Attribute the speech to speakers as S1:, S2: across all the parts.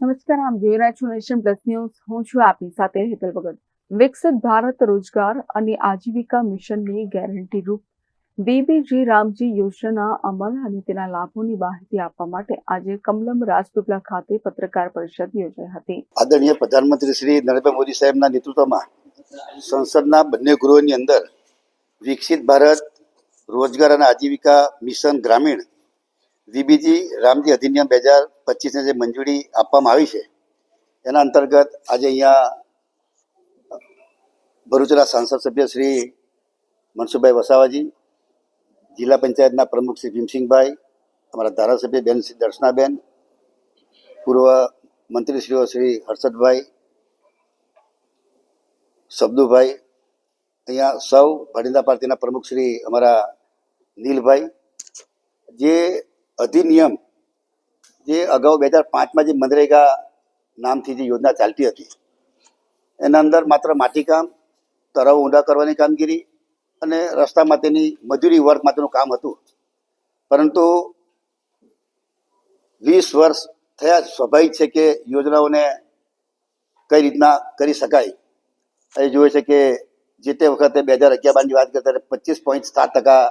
S1: નમસ્કાર, આમ જોઈ રહ્યા છો નેશન પ્લસ ન્યૂઝ. હું છું આપની સાથે હેતલ ભગત. વિકસિત ભારત રોજગાર અને આજીવિકા મિશનની ગેરંટી રૂપ. બીબીજી રામજી યોજનાના અમલ અને તેના લાભોની માહિતી આપવા માટે આજે કમલમ રાજપીપલા ખાતે પત્રકાર પરિષદ યોજાઈ હતી.
S2: આદરણીય પ્રધાનમંત્રી શ્રી નરેન્દ્ર મોદી સાહેબના નેતૃત્વમાં સંસદના બંને ગૃહોની અંદર વિકસિત ભારત રોજગાર અને આજીવિકા મિશન ગ્રામીણ વીબીજી રામજી અધિનિયમ બે હજાર પચીસને જે મંજૂરી આપવામાં આવી છે, એના અંતર્ગત આજે અહીંયા ભરૂચના સાંસદ સભ્ય શ્રી મનસુખભાઈ વસાવાજી, જિલ્લા પંચાયતના પ્રમુખ શ્રી ભીમસિંહભાઈ, અમારા ધારાસભ્ય બેન શ્રી દર્શનાબેન, પૂર્વ મંત્રીશ્રીઓ શ્રી હર્ષદભાઈ, શબ્દુભાઈ, અહીંયા સૌ ભાડિંદા પાર્ટીના પ્રમુખ શ્રી અમારા નીલભાઈ, જે અધિનિયમ જે અગાઉ બે હજાર પાંચમાં જે મનરેગા નામથી જે યોજના ચાલતી હતી, એના અંદર માત્ર માટીકામ તળાવ ઊંડા કરવાની કામગીરી અને રસ્તા માટેની મજૂરી વર્ક માટેનું કામ હતું. પરંતુ વીસ વર્ષ થયા સ્વાભાવિક છે કે યોજનાઓને કઈ રીતના કરી શકાય. એ જોઈએ છે કે જે તે વખતે બે હજાર અગિયાર બારની વાત કરતા પચીસ પોઈન્ટ સાત ટકા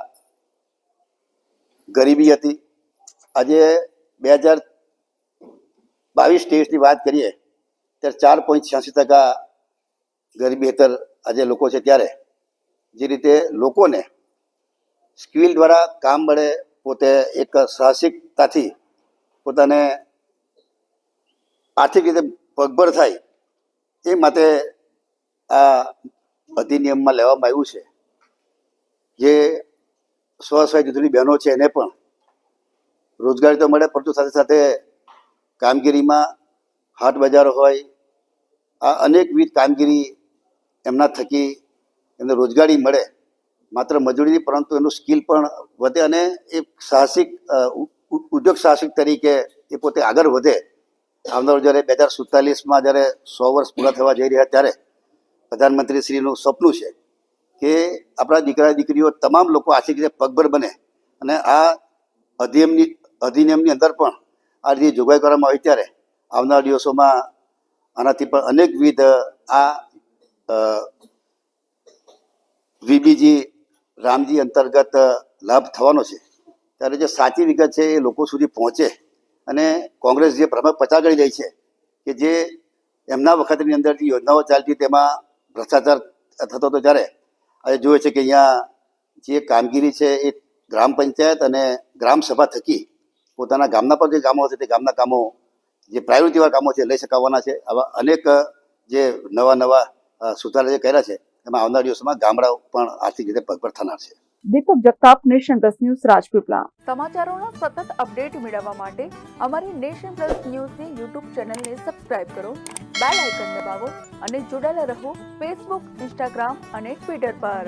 S2: ગરીબી હતી. આજે બે હજાર બાવીસ ત્રેવીસની વાત કરીએ, ત્યારે ચાર પોઈન્ટ છ્યાસી ટકા ગરીબી હેતર આજે લોકો છે ત્યારે. જે રીતે લોકોને સ્કિલ દ્વારા કામ મળે, પોતે એક સાહસિકતાથી પોતાને આર્થિક રીતે પગભર થાય, એ માટે આ અધિનિયમમાં લેવામાં આવ્યું છે. જે સ્વસહાય જૂથની બહેનો છે એને પણ રોજગારી તો મળે, પરંતુ સાથે સાથે કામગીરીમાં હાટ બજાર હોય, આ અનેકવિધ કામગીરી એમના થકી એમને રોજગારી મળે, માત્ર મજૂરી નહીં પરંતુ એનું સ્કિલ પણ વધે અને એ સાહસિક ઉદ્યોગ સાહસિક તરીકે એ પોતે આગળ વધે. આવનારું જ્યારે બે હજાર સુડતાલીસમાં જ્યારે સો વર્ષ પૂરા થવા જઈ રહ્યા ત્યારે પ્રધાનમંત્રી શ્રીનું સપનું છે કે આપણા દીકરા દીકરીઓ તમામ લોકો આર્થિક રીતે પગભર બને અને આ અધિનિયમની અધિનિયમની અંદર પણ આ રીતે જોગવાઈ કરવામાં આવી ત્યારે આવનાર દિવસોમાં આનાથી પણ અનેકવિધ, આ વીબીજી રામજી અંતર્ગત લાભ થવાનો છે. ત્યારે જે સાચી વિગત છે એ લોકો સુધી પહોંચે અને કોંગ્રેસ જે ભ્રમક પચાગળી રહી છે કે જે એમના વખતની અંદર જે યોજનાઓ ચાલતી તેમાં ભ્રષ્ટાચાર થતો હતો ત્યારે આજે જોઈએ છે કે અહીંયા જે કામગીરી છે એ ગ્રામ પંચાયત અને ગ્રામ સભા થકી પોતાના ગામના પર જે કામો હશે તે ગામના કામો જે પ્રાયોરિટીવાળા કામો છે લઈ શકાવવાના છે. આવા અનેક જે નવા નવા સુધારા જે કર્યા છે એમાં આવનાર દિવસોમાં ગામડાઓ પણ આર્થિક રીતે પગભર થનાર છે.
S1: Deepak Jagtap nation plus news Rajpipla. સમાચારોના સતત અપડેટ મેળવવા માટે અમારી નેશન પ્લસ ન્યૂઝની યુટ્યુબ ચેનલને સબસ્ક્રાઇબ કરો બેલ આઇકન દબાવો અને જોડાયેલા રહો ફેસબુક ઇન્સ્ટાગ્રામ અને ટ્વિટર પર.